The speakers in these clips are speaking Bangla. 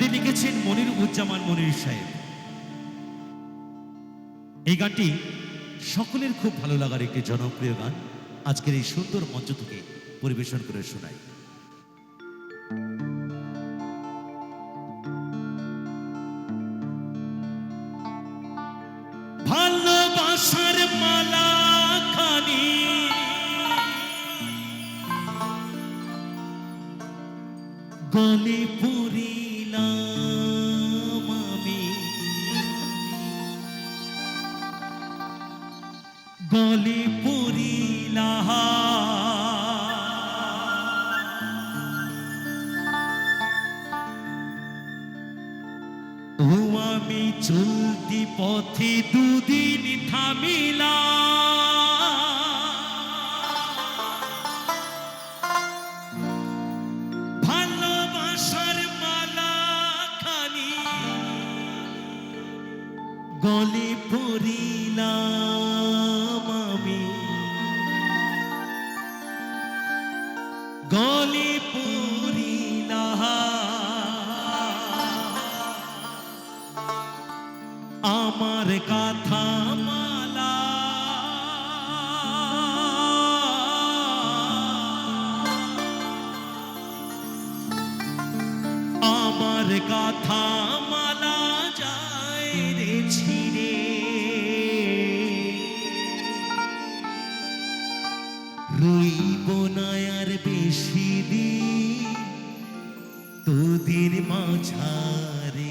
আমার মনির উজ্জামান মনির সাহেব। এই গানটি সকলের খুব ভালো লাগার একটি জনপ্রিয় গান। আজকের এই সুন্দর মঞ্চ থেকে পরিবেশন করে শোনাই। ভালোবাসার মালা খানি গলে গলে ও আমি চলতি পথে দুদিন থামিলা গলে পড়িলাম গলে পড়িলাম আমার কথা মালা। আমার কথা মালা যায় রে ছিড়ে। রইব না বেশি দিন তোদের মাঝারে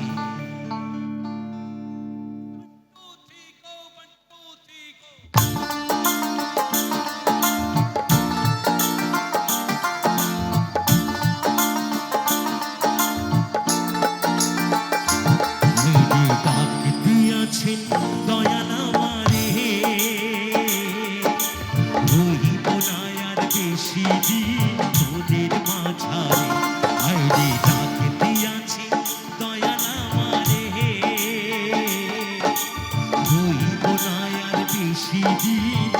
দিন তোদের মাঝারে। আইরে ডাক দিয়াছেন দয়াল আমারে রহিব না আর বেশি দিন।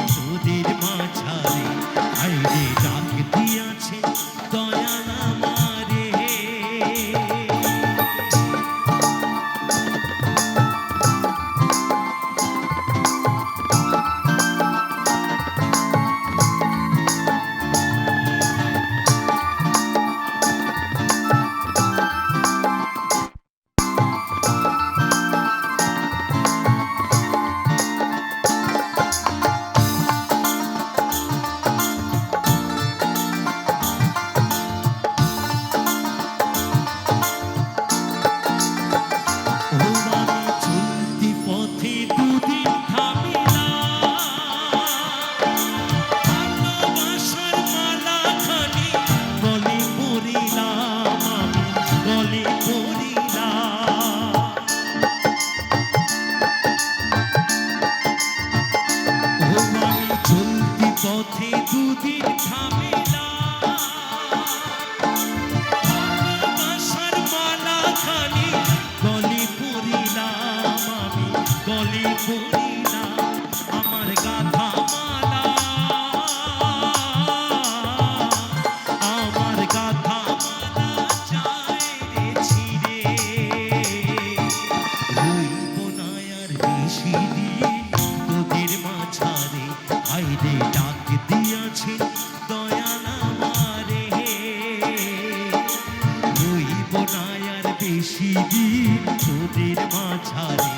তোদের মাঝারে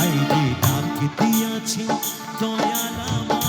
আইরে ডাক দিয়াছে দয়াল